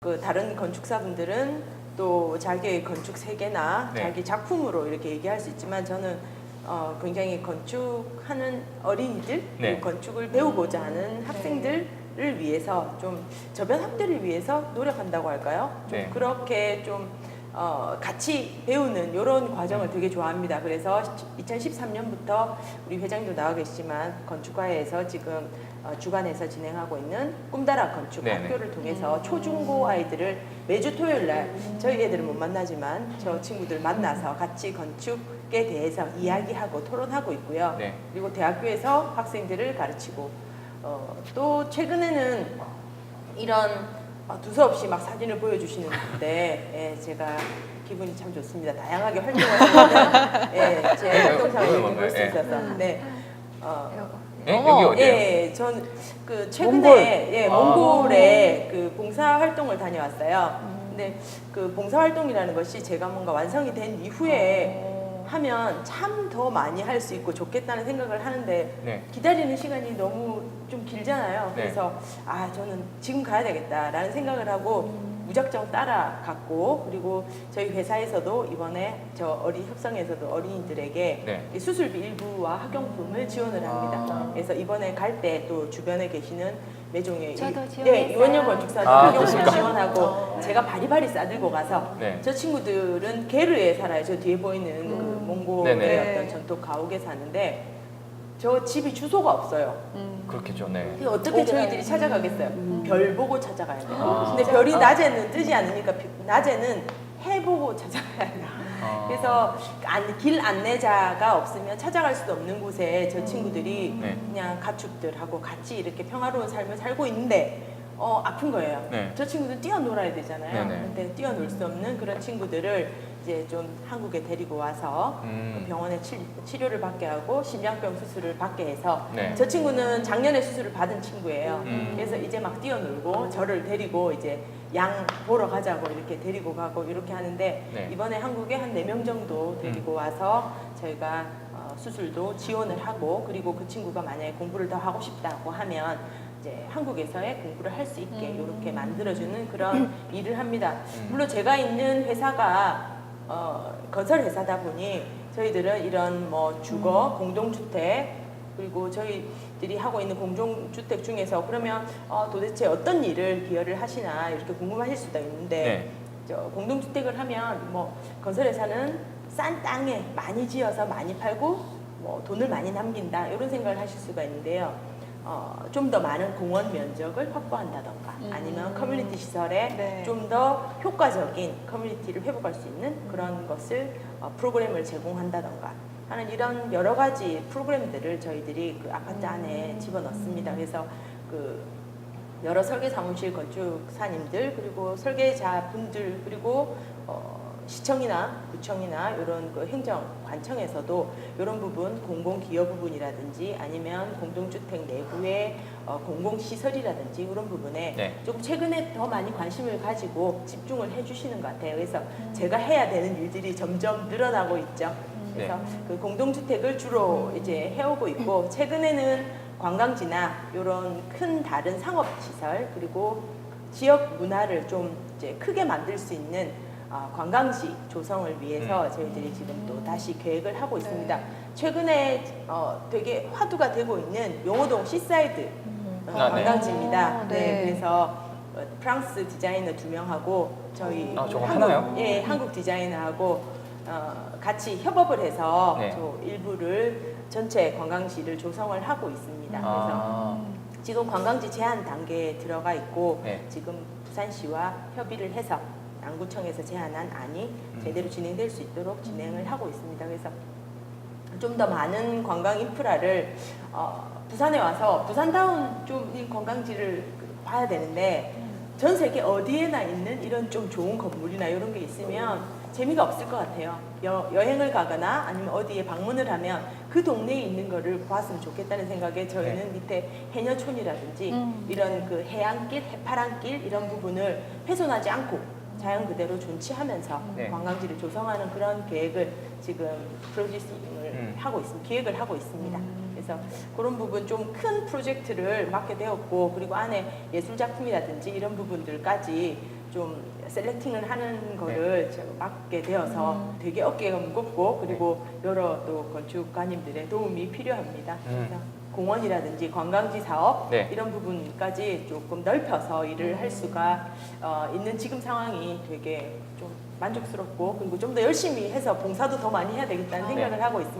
그 다른 건축사분들은 또 자기의 건축 세계나 네. 자기 작품으로 이렇게 얘기할 수 있지만 저는 어, 굉장히 건축하는 어린이들 네. 그리고 건축을 배우고자 하는 학생들을 위해서 좀 저변 확대를 위해서 노력한다고 할까요? 좀 네. 그렇게 좀 어, 같이 배우는 이런 과정을 되게 좋아합니다. 그래서 2013년부터 우리 회장도 나와 계시지만 건축과에서 지금 어, 주관해서 진행하고 있는 꿈다라 건축 네네. 학교를 통해서 초중고 아이들을 매주 토요일 날 저희 애들은 못 만나지만 저 친구들 만나서 같이 건축에 대해서 이야기하고 토론하고 있고요. 네. 그리고 대학교에서 학생들을 가르치고 어, 또 최근에는 이런 어, 두서없이 막 사진을 보여주시는데 예, 제가 기분이 참 좋습니다. 다양하게 활동하시는 예, 제 활동상을 이렇게 볼수 뭔가요? 예. 있어서 네. 어, 네? 어머, 여기 어디예요? 예, 전 그 최근에 몽골. 예, 아. 몽골에 그 봉사 활동을 다녀왔어요. 음. 근데 그 봉사 활동이라는 것이 제가 뭔가 완성이 된 이후에 어. 하면 참 더 많이 할 수 있고 좋겠다는 생각을 하는데 네. 기다리는 시간이 너무 좀 길잖아요. 네. 그래서 아 저는 지금 가야 되겠다라는 생각을 하고 무작정 따라갔고 그리고 저희 회사에서도 이번에 저 어린 협성에서도 어린이들에게 네. 이 수술비 일부와 학용품을 지원을 합니다. 아. 그래서 이번에 갈 때 또 주변에 계시는 매종의 저도 네, 지원했어요. 이원영 건축사도 아, 학용품 그렇습니까? 지원하고 어. 제가 바리바리 싸들고 가서 네. 저 친구들은 게르에 살아요. 저 뒤에 보이는 그 음. 몽골의 네네. 어떤 전통 가옥에 사는데 저 집이 주소가 없어요. 음. 그렇겠죠. 네. 어떻게 저희들이 찾아가겠어요? 음. 별 보고 찾아가야 돼요. 아. 근데 별이 낮에는 뜨지 않으니까 비- 낮에는 해 보고 찾아가야 돼요. 아. 그래서 안- 길 안내자가 없으면 찾아갈 수도 없는 곳에 저 친구들이 네. 그냥 가축들하고 같이 이렇게 평화로운 삶을 살고 있는데 어, 아픈 거예요. 네. 저 친구들 뛰어놀아야 되잖아요. 네네. 근데 뛰어놀 수 없는 그런 친구들을 이제 좀 한국에 데리고 와서 음. 병원에 치, 치료를 받게 하고 심장병 수술을 받게 해서 네. 저 친구는 작년에 수술을 받은 친구예요. 음. 그래서 이제 막 뛰어놀고 저를 데리고 이제 양 보러 가자고 이렇게 데리고 가고 이렇게 하는데 네. 이번에 한국에 한 네 명 정도 데리고 와서 저희가 어, 수술도 지원을 하고 그리고 그 친구가 만약에 공부를 더 하고 싶다고 하면 이제 한국에서의 공부를 할 수 있게 음. 이렇게 만들어주는 그런 일을 합니다. 음. 물론 제가 있는 회사가 어, 건설 회사다 보니 저희들은 이런 뭐 주거, 공동주택 그리고 저희들이 하고 있는 공동주택 중에서 그러면 어, 도대체 어떤 일을 기여를 하시나 이렇게 궁금하실 수도 있는데 네. 저 공동주택을 하면 뭐 건설회사는 싼 땅에 많이 지어서 많이 팔고 뭐 돈을 많이 남긴다 이런 생각을 하실 수가 있는데요. 어, 좀 더 많은 공원 면적을 확보한다던가 음. 아니면 커뮤니티 시설에 네. 좀 더 효과적인 커뮤니티를 회복할 수 있는 그런 것을 어, 프로그램을 제공한다던가 하는 이런 여러 가지 프로그램들을 저희들이 그 아파트 안에 음. 집어넣습니다. 그래서 그 여러 설계 사무실 건축사님들 그리고 설계자 분들 그리고 어, 시청이나 구청이나 이런 그 행정 관청에서도 이런 부분 공공 기여 부분이라든지 아니면 공동주택 내부의 어, 공공 시설이라든지 이런 부분에 네. 조금 최근에 더 많이 관심을 가지고 집중을 해주시는 것 같아요. 그래서 제가 해야 되는 일들이 점점 늘어나고 있죠. 그래서 그 공동주택을 주로 이제 해오고 있고 최근에는 관광지나 이런 큰 다른 상업시설 그리고 지역 문화를 좀 이제 크게 만들 수 있는 아, 관광지 조성을 위해서 저희들이 지금 또 다시 계획을 하고 있습니다. 네. 최근에 어, 되게 화두가 되고 있는 용호동 시사이드 어, 아, 네. 관광지입니다. 아, 네. 네. 그래서 어, 프랑스 디자이너 두 명하고 저희 아, 저거 한국, 하나요? 예, 한국 디자이너하고 어, 같이 협업을 해서 네. 저 일부를 전체 관광지를 조성을 하고 있습니다. 그래서 아. 지금 관광지 제한 단계에 들어가 있고 네. 지금 부산시와 협의를 해서 양구청에서 제안한 안이 음. 제대로 진행될 수 있도록 진행을 하고 있습니다. 그래서 좀 더 많은 관광 인프라를 어, 부산에 와서 부산다운 좀 이 관광지를 봐야 되는데 전 세계 어디에나 있는 이런 좀 좋은 건물이나 이런 게 있으면 재미가 없을 것 같아요. 여, 여행을 가거나 아니면 어디에 방문을 하면 그 동네에 있는 거를 보았으면 좋겠다는 생각에 저희는 밑에 해녀촌이라든지 음. 이런 그 해안길, 해파랑길 이런 부분을 훼손하지 않고 자연 그대로 존치하면서 네. 관광지를 조성하는 그런 계획을 지금 프로듀싱을 음. 하고 있습니다. 기획을 하고 있습니다. 음. 그래서 그런 부분 좀 큰 프로젝트를 맡게 되었고 그리고 안에 예술 작품이라든지 이런 부분들까지 좀 셀렉팅을 하는 거를 제가 맡게 되어서 되게 어깨가 무겁고 그리고 여러 또 건축가님들의 도움이 필요합니다. 음. 그래서 공원이라든지 관광지 사업 네. 이런 부분까지 조금 넓혀서 일을 할 수가 어, 있는 지금 상황이 되게 좀 만족스럽고 그리고 좀 더 열심히 해서 봉사도 더 많이 해야 되겠다는 아. 생각을 하고 있습니다.